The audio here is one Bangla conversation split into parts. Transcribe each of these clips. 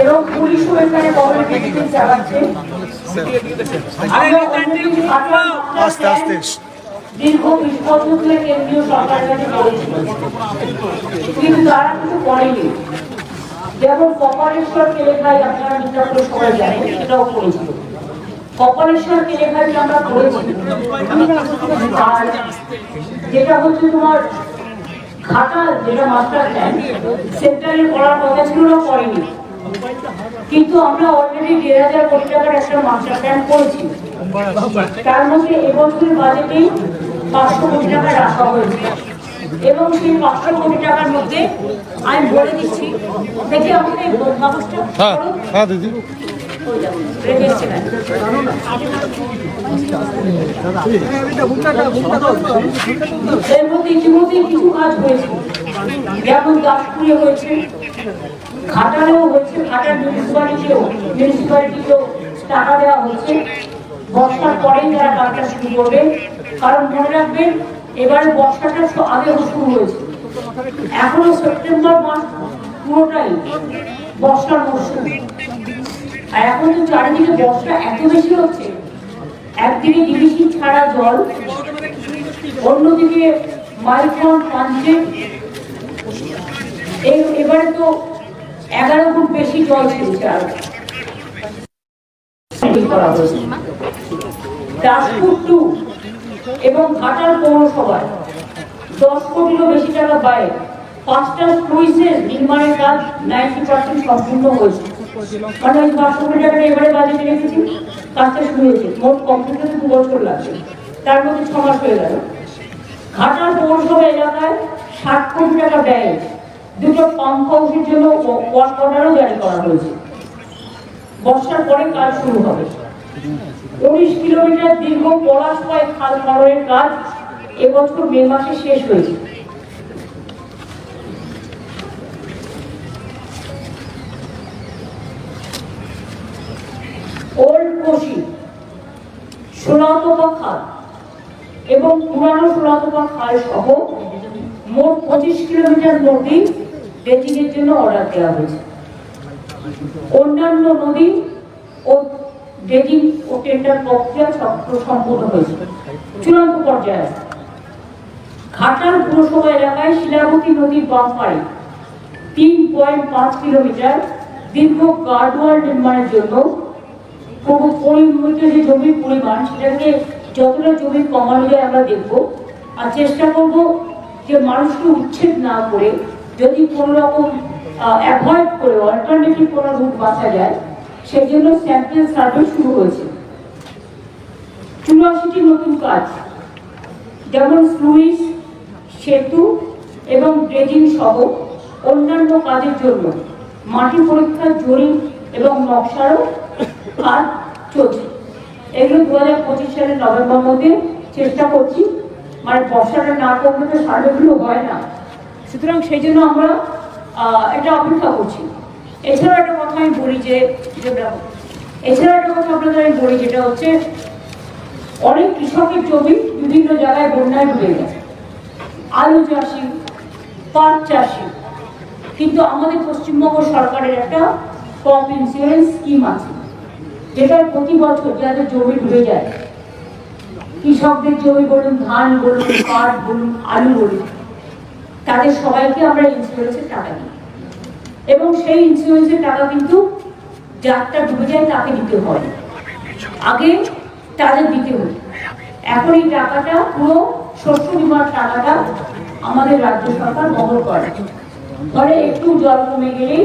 এবং পুলিশও এখানে আস্তে আস্তে। দীর্ঘ বিশ কেন্দ্রীয় সরকারের কিন্তু তারা কিছু করেনি। যেমন কপালেশ্বর কেলেখাই আপনারা সেটাও করেছিল কপালেশ্বর কেলেখাই আমরা করেছি যেটা হচ্ছে তোমার ঘাটাল যেটা করেনি কিন্তু আমরা অলরেডি দেড় হাজার কোটি টাকার একটা মাস্টার প্ল্যান করেছি। তার মধ্যে এবছরের বাজেটেই পাঁচশো কোটি টাকা রাখা হয়েছে। এবং সেই পাঁচশো কোটি টাকার মধ্যে আমি বলে দিচ্ছি। দেখি কাগজটা হ্যাঁ হ্যাঁ দিদি। এর মধ্যে ইতিমধ্যেই কিছু কাজ হয়েছে। যেমন দাসপুরে হয়েছে হয়েছে ঘাটাল মিউনিসিপালিটিও মিউনিসিপালিটিকেও টাকা দেওয়া হচ্ছে। বর্ষার পরেই তারা কাজটা শুরু করবে। কারণ মনে রাখবেন এবারে বর্ষাটা আগে শুরু হয়েছে এখনও সেপ্টেম্বর মাস পুরোটাই বর্ষার মরশুম। আর এখন তো চারিদিকে বর্ষা এত বেশি হচ্ছে একদিকে ডিবিসি ছাড়া জল অন্যদিকে মাইক্রন পাঞ্চে এই- এবারে তো এগারো ফুট বেশি জল ছেড়েছে আর। করা হয়েছে। দাসপুর টু এবং ঘাটাল পৌরসভায় দশ কোটিরও বেশি টাকা ব্যয়ে পাঁচটা স্লুইসের নির্মাণের কাজ নাইনটি পার্সেন্ট সম্পূর্ণ হয়েছে। মানে ওই পাঁচশো কোটি টাকাটা এবারে বাজেটে রেখেছি, কাজটা শুরু হয়েছে। মোট কমপ্লিট হতে দু বছর লাগবে। তার মধ্যে ছ মাস হয়ে গেল। ঘাটাল পৌরসভা এলাকায় ষাট কোটি টাকা ব্যয়ে দুটো পাম্প হাউসের জন্য ওয়ার্ক অর্ডারও জারি করা হয়েছে। বর্ষার পরে কাজ শুরু হবে। উনিশ কিলোমিটার দীর্ঘ পলাশপায় খাল খননের কাজ এবছর মে মাসে শেষ হয়েছে। ওল্ড খাল এবং পুরানো সোনাতপা খাল সহ মোট পঁচিশ কিলোমিটার নদী ড্রেজিংয়ের জন্য অর্ডার দেওয়া হয়েছে। অন্যান্য নদী ও ড্রেজিং ও টেন্ডার প্রক্রিয়া সম- সম্পূর্ণ হয়েছে। চূড়ান্ত পর্যায়ে ঘাটাল পুরসভা এলাকায় শিলাবতী নদীর বাম পাড়ে তিন পয়েন্ট পাঁচ কিলোমিটার দীর্ঘ গার্ডওয়াল নির্মাণের জন্য পুরো পরিমিত যে জমির পরিমাণ সেটাকে যতটা জমি কমানো যায় আমরা দেখব। আর চেষ্টা করব যে মানুষকে উচ্ছেদ না করে যদি কোনো রকম অ্যাভয়েড করে অল্টারনেটিভ কোনো রুট বাঁচা যায় সেই জন্য স্যাম্পল সার্ভে শুরু হয়েছে। চুরাশিটি নতুন কাজ, যেমন স্লুইস, সেতু এবং ড্রেজিং সহ অন্যান্য কাজের জন্য মাটি পরীক্ষার জরিপ এবং নকশারও কাজ চলছে। এগুলো দু হাজার পঁচিশ সালের নভেম্বর মধ্যে চেষ্টা করছি মানে বর্ষাটা না করলে তো সার্ভেগুলো হয় না। সুতরাং সেই জন্য আমরা এটা অপেক্ষা করছি। এছাড়াও একটা কথা আমি বলি যে যেটা এছাড়া একটা কথা আপনাদের আমি বলি যেটা হচ্ছে, অনেক কৃষকের জমি বিভিন্ন জায়গায় বন্যায় ডুবে গেছে। আলু চাষি, পাট চাষি, কিন্তু আমাদের পশ্চিমবঙ্গ সরকারের একটা ক্রপ ইন্স্যুরেন্স স্কিম আছে যেটা প্রতি বছর যাদের জমি ডুবে যায়, কৃষকদের জমি বলুন, ধান বলুন, পাট বলুন, আলু বলুন, তাদের সবাইকে আমরা ইন্স্যুরেন্সের টাকা দিই। এবং সেই ইন্স্যুরেন্সের টাকা কিন্তু যারটা ডুবে যায়, তাকে দিতে হয়। আগে তাদের দিতে হতো। এখন এই টাকাটা পুরো শস্য বিমার টাকাটা আমাদের রাজ্য সরকার বহন করে। ফলে একটু জল কমে গেলে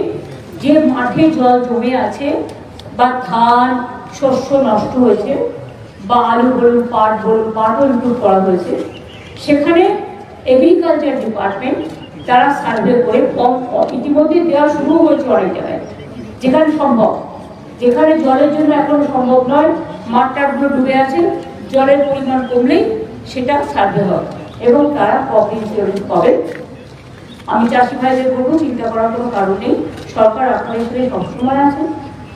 যে মাঠে জল জমে আছে বা ধান, শস্য নষ্ট হয়েছে বা আলু বলুন, পাট বলুন পাটও ইনক্লুড করা হয়েছে, সেখানে এগ্রিকালচার ডিপার্টমেন্ট তারা সার্ভে করে কম ইতিমধ্যে দেওয়া শুরু হয়েছে অনেক জায়গায় যেখানে সম্ভব। যেখানে জলের জন্য এখন সম্ভব নয়, মাঠটাগুলো ডুবে আছে, জলের পরিমাণ কমলেই সেটা সার্ভে হবে এবং তারা ক্রপ ইন্স্যুরেন্স পাবে। আমি চাষি ভাইদের বলব, চিন্তা করার কোনো কারণ নেই। সরকার আপনাদের সাথে সবসময় আছে,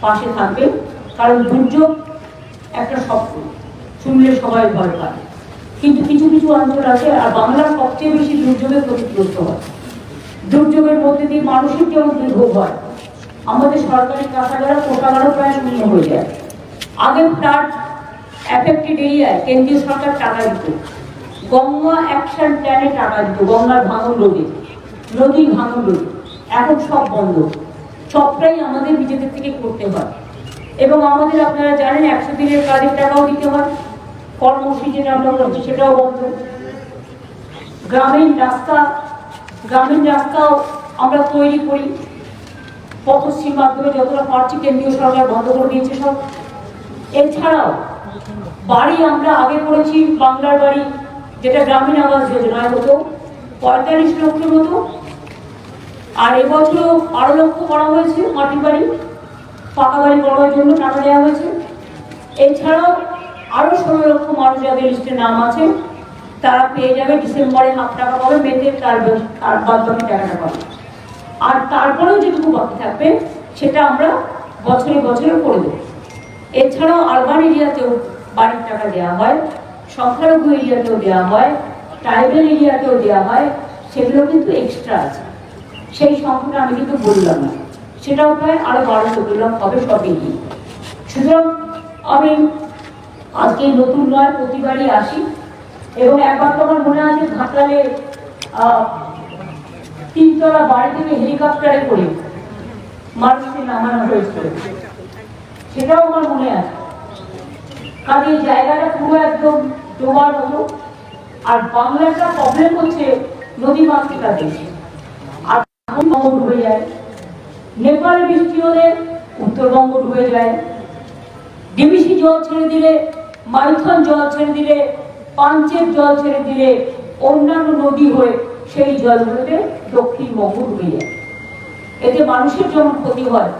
পাশে থাকবেন কারণ দুর্যোগ একটা শব্দ শুনলে সবাই ভয় পায়। কিন্তু কিছু কিছু অঞ্চল আছে, আর বাংলার সবচেয়ে বেশি দুর্যোগে ক্ষতিগ্রস্ত হয়। দুর্যোগের মধ্যে দিয়ে মানুষের যেমন দুর্ভোগ হয়? আমাদের সরকারি কাঁচাগারা কোটাগারও প্রায় শূন্য হয়ে যায়। আগে তার অ্যাফেক্টেড এরিয়ায় কেন্দ্রীয় সরকার টাকা দিত। গঙ্গা অ্যাকশন প্ল্যানে টাকা দিত, গঙ্গার ভাঙন রোধে। নদীর ভাঙন রোধে। এখন সব বন্ধ। সবটাই আমাদের নিজেদের থেকে করতে হয়। এবং আমাদের আপনারা জানেন, একশো দিনের কাজের টাকাও দিতে হয়। কর্মসূচি যেটা আমরা করছি সেটাও বন্ধ। গ্রামীণ রাস্তা গ্রামীণ রাস্তাও আমরা তৈরি করি। পথশ্রীর মাধ্যমে যতটা পারছি কেন্দ্রীয় সরকার বন্ধ করে দিয়েছে সব। এছাড়াও বাড়ি আমরা আগে করেছি বাংলার বাড়ি, যেটা গ্রামীণ আবাস যোজনায় হতো পঁয়তাল্লিশ লক্ষের মতো। আর এবছরও বারো লক্ষ করা হয়েছে মাটির বাড়ি, পাকা বাড়ি করার জন্য টাকা দেওয়া হয়েছে। এছাড়াও আরও ষোলো লক্ষ মানুষ যাদের লিস্টে নাম আছে তারা পেয়ে যাবে ডিসেম্বরে হাফ টাকা পাবে মেতে তার আর বাদ বাকি টাকাটা পাবে। আর তারপরেও যেটুকু বাকি থাকবে, সেটা আমরা বছরে বছরে করে দেবো। এছাড়াও আরবান এরিয়াতেও বাড়ির টাকা দেওয়া হয়, সংখ্যালঘু এরিয়াতেও দেওয়া হয় ট্রাইবেল এরিয়াতেও দেওয়া হয়, সেগুলো কিন্তু এক্সট্রা আছে। সেই সংখ্যাটা আমি কিন্তু বললাম না। সেটাও প্রায় আরও বারো চোদ্দ লক্ষ হবে সব মিলিয়ে সুতরাং আমি আজকে নতুন নয়, প্রতিবারই আসি। এবং একবার তো আমার মনে আছে ঘাটালে তিনতলা বাড়ি থেকে হেলিকপ্টারে করে মানুষকে নামানো হয়েছিল। সেটাও আমার মনে আছে। কাজে জায়গাটা পুরো একদম ডোবার মতো। আর বাংলাটা প্রবলেম হচ্ছে, নদী মাতৃকা দেশ আর ডুবে যায়। নেপালে বৃষ্টি হলে উত্তরবঙ্গ ডুবে যায়। ডিবিসি জল ছেড়ে দিলে মাইথন জল ছেড়ে দিলে পাঞ্চের জল ছেড়ে দিলে অন্যান্য নদী হয়ে সেই জলগুলোতে দক্ষিণবঙ্গ হয়ে যায়। এতে মানুষের যেমন ক্ষতি হয়,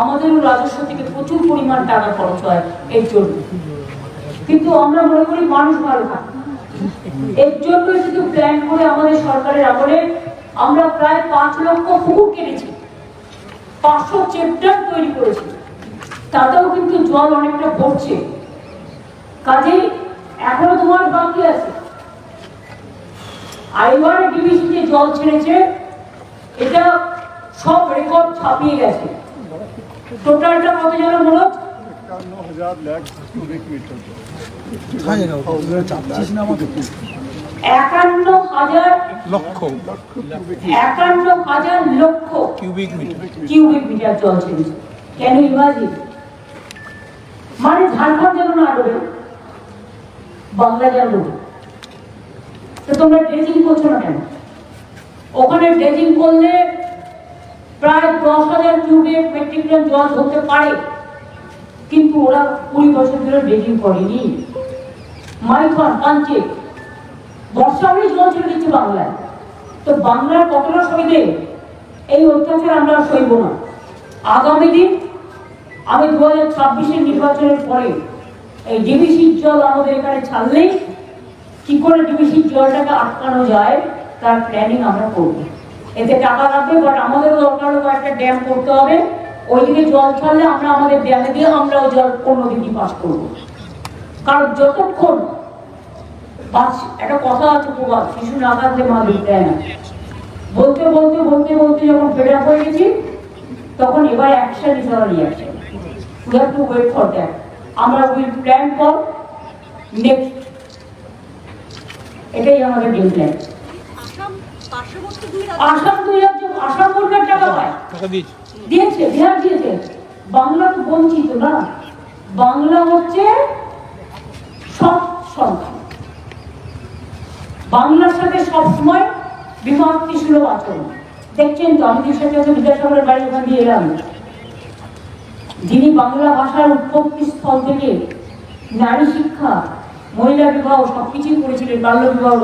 আমাদেরও রাজস্ব থেকে প্রচুর পরিমাণ টাকা খরচ হয় এর জন্য। কিন্তু আমরা মনে করি মানুষ ভালো থাকে এর জন্য শুধু প্ল্যান করে আমাদের সরকারের আমলে আমরা প্রায় পাঁচ লক্ষ পুকুর কেটেছি, পাঁচশো চেপ্টার তৈরি করেছি। তাতেও কিন্তু জল অনেকটা পড়ছে কাজেই এখনও তোমার বাকি আছে। আইবার ডিবিসি যে জল ছেড়েছে এটা সব রেকর্ড ছাপিয়ে গেছে। টোটালটা কত যেন হচ্ছে? একান্ন হাজার লাখ কিউবিক মিটার কোথায় জায়গা ওটা চাপছিস না আমাকে একান্ন হাজার লক্ষ। লক্ষ একান্ন হাজার লক্ষ কিউবিক মিটার কিউবিক মিটার জল ছেড়েছে। কেন ইমাজিন? মানে ঝাড়খণ্ড যেন না ডোবে। বাংলা ডোবে তো তোমরা ড্রেজিং করছ না কেন? ওখানে ড্রেজিং করলে প্রায় দশ হাজার কিউবিক মেট্রিক টন জল ধরতে পারে। কিন্তু ওরা কুড়ি বছর ধরে ড্রেজিং করেনি। মাইথন পাঞ্চে বর্ষা জল ছেড়ে দিচ্ছে বাংলায়। তো বাংলার কতটা সইবে এই অত্যাচার আমরা সইব না। আগামী দিন আমি দু হাজার ছাব্বিশের নির্বাচনের পরে এই ডিবিসির জল আমাদের এখানে ছাড়লেই কি করে ডিবিসির জলটাকে আটকানো যায়, তার প্ল্যানিং আমরা করব। এতে টাকা লাগবে বাট আমাদেরও দরকার হবে একটা ড্যাম করতে হবে। ওইদিকে জল ছাড়লে আমরা আমাদের ড্যামে দিয়ে আমরাও জল অন্যদিকে পাস করব। কারণ যতক্ষণ বাস, একটা কথা আছে প্রবাদ, শিশু না কাঁদলে মা দুধ দেয় না। বলতে বলতে বলতে বলতে যখন ফেড হয়ে গেছি, তখন এবার action is our reaction we have to wait for that আমরা উইল প্ল্যান ফর নেক্সট এটাই আমাদের গেম প্ল্যান আসাম পার্শ্ববর্তী দুই রাজ্য আসাম দুই রাজ্য আসাম সরকার টাকা পায় দিয়েছে। বিহার দিয়েছে। বাংলা তো বঞ্চিত না। বাংলা হচ্ছে সব সংখ্যা বাংলার সাথে সবসময় বিভক্তি সুলভ আচরণ। দেখছেন তো আমাদের সাথে বিদ্যাসাগরের বাড়ি ওখান দিয়ে এলাম। যিনি বাংলা ভাষার উৎপত্তি স্থল থেকে নারী শিক্ষা, মহিলা বিবাহ সবকিছুই করেছিলেন বাল্য বিবাহ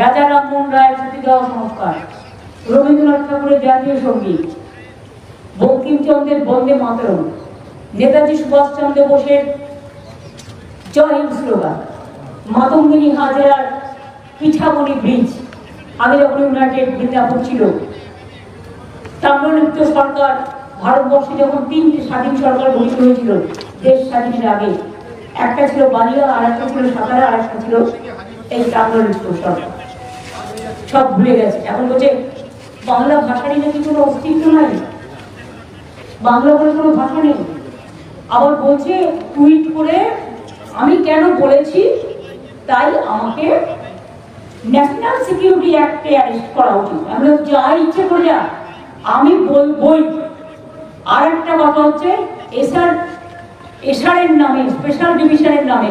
রাজা রামমোহন রায়ের সতীদাহ সংস্কার, রবীন্দ্রনাথ ঠাকুরের জাতীয় সংগীত, বঙ্কিমচন্দ্রের বন্দে মাতরম, নেতাজি সুভাষচন্দ্র বোসের জয় হিন্দ স্লোগান, মাতঙ্গিনী হাজরার পিঠামণি ব্রিজ, আগে যখন ইউনাইটেড বৃন্দাবন ছিল, তাম্রলিপ্ত সরকার ভারতবর্ষে যখন তিনটি স্বাধীন সরকার গঠিত হয়েছিল, দেশ স্বাধীনের আগে, একটা ছিল বালিয়া, আর একটা ছিল সাতারা, আর একটা ছিল এই টাঙ্গল সরকার। সব ভুলে গেছে। এখন বলছে, বাংলা ভাষারই নাকি কোনো অস্তিত্ব নাই? বাংলা বলে কোনো ভাষা নেই? আবার বলছে, টুইট করে, আমি কেন বলেছি? তাই আমাকে ন্যাশনাল সিকিউরিটি অ্যাক্টে অ্যারেস্ট করা উচিত। আমি যা ইচ্ছে করে যা, আমি বলবই। আর একটা কথা হচ্ছে, এসআর, এসআরের নামে, স্পেশাল ডিভিশনের নামে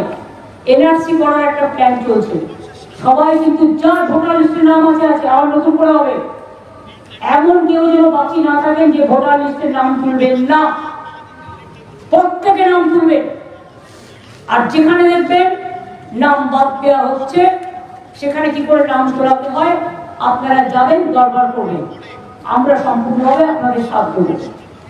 এনআরসি করার একটা প্ল্যান চলছে। সবাই কিন্তু যা ভোটার লিস্টের নাম আছে আছে, আবার নতুন করে হবে। এমন কেউ যেন বাকি না থাকেন যে ভোটার লিস্টের নাম তুলবেন না। প্রত্যেকে নাম তুলবেন আর যেখানে দেখবেন নাম বাদ দেওয়া হচ্ছে, সেখানে কি করে নাম তোলাতে হয়, আপনারা যাবেন, দরবার করবেন। আমরা সম্পূর্ণভাবে আপনাদের সাথ দেব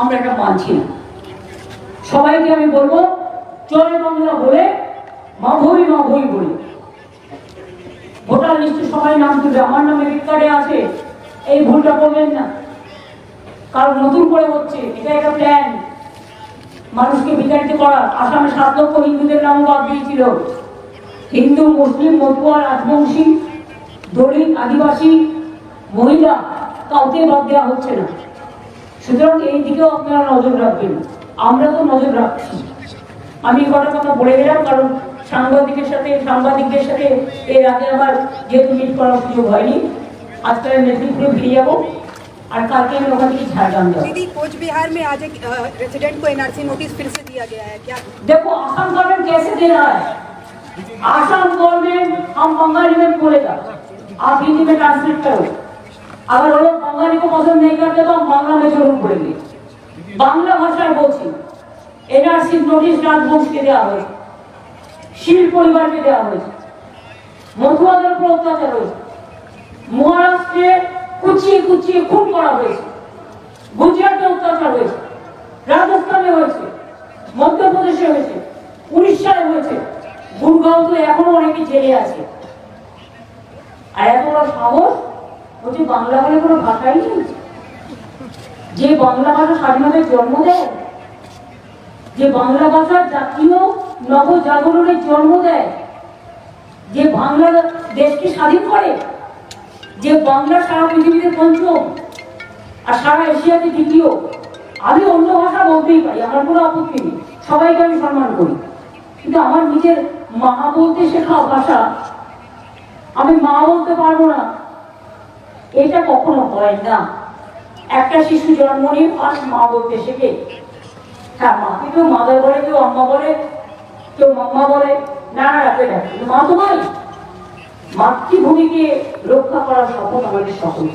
আমরা এটা মানছি না। সবাইকে আমি বলব জয় বাংলা বলে মা ভই বলি। ভোটার লিস্টে সবাই নাম তুলবে, আমার নামে কার্ডে আছে, এই ভুলটা করবেন না। কারণ নতুন করে হচ্ছে, এটা একটা প্ল্যান মানুষকে বিতাড়িত করা আসামে সাত লক্ষ হিন্দুদের নাম বাদ দিয়েছিল। হিন্দু, মুসলিম মতুয়া রাজবংশী, দলিত, আদিবাসী, মহিলা, কাউকে বাদ দেওয়া হচ্ছে না। সুতরাং এই দিকেও আপনারা নজর রাখবেন আমরা তো নজর রাখছি আমি কটা কথা বলে গেলাম কারণ সাংবাদিকের সাথে সাংবাদিকদের সাথে এর আগে আমার যেহেতু মিট করার সুযোগ হয়নি আজকে আমি মেদিনীপুরে ফিরে যাবো আর কালকে আমি ওখান থেকে ঝাড়গ্রাম যাবো दीदी कोच बिहार में आज एक रेसिडेंट को एनआरसी नोटिस फिर से दिया गया है क्या देखो आसाम गवर्नमेंट कैसे दे रहा है आसाम गवर्नमेंट हम बंगाली में बोलेगा आप हिंदी में ट्रांसलेट करो আবার ওরা হলো পছন্দ নেই মেয়েকারকে তো বাংলা মেজরুম করে দিই বাংলা ভাষায় বলছি। এনআরসি নোটিশ রাজবংশকে দেওয়া হয়েছে। শিল পরিবারকে দেওয়া হয়েছে। মধুয়াদের উপর অত্যাচার হয়েছে। মহারাষ্ট্রে কুচিয়ে কুচিয়ে খুন করা হয়েছে। গুজরাটে অত্যাচার হয়েছে। রাজস্থানে হয়েছে। মধ্যপ্রদেশে হয়েছে। উড়িষ্যায় হয়েছে। গুরগাঁও তো এখনও অনেকে জেলে আছে। আর এত সাহস? বলছে বাংলা বলে কোনো ভাষাই নেই? যে বাংলা ভাষা স্বাধীনতার জন্ম দেয়? যে বাংলা ভাষার জাতীয় নবজাগরণের জন্ম দেয়? যে বাংলা দেশকে স্বাধীন করে? যে বাংলা সারা পৃথিবীতে পঞ্চম আর সারা এশিয়াতে দ্বিতীয় আমি অন্য ভাষা বলতেই পারি, আমার কোনো আপত্তি নেই। সবাইকে আমি সম্মান করি। কিন্তু আমার নিজের মা বলতে শেখা ভাষা আমি মা বলতে পারব না। এটা কখনো হয় না। একটা শিশু জন্ম নিয়ে ফার্স্ট মা বলতে শেখে। হ্যাঁ মাকে কেউ মাদার বলে কেউ আম্মা বলে কেউ মাম্মা বলে? না রাখে। কিন্তু মা তো নয় মাতৃভূমিকে রক্ষা করার শপথ আমাদের সকল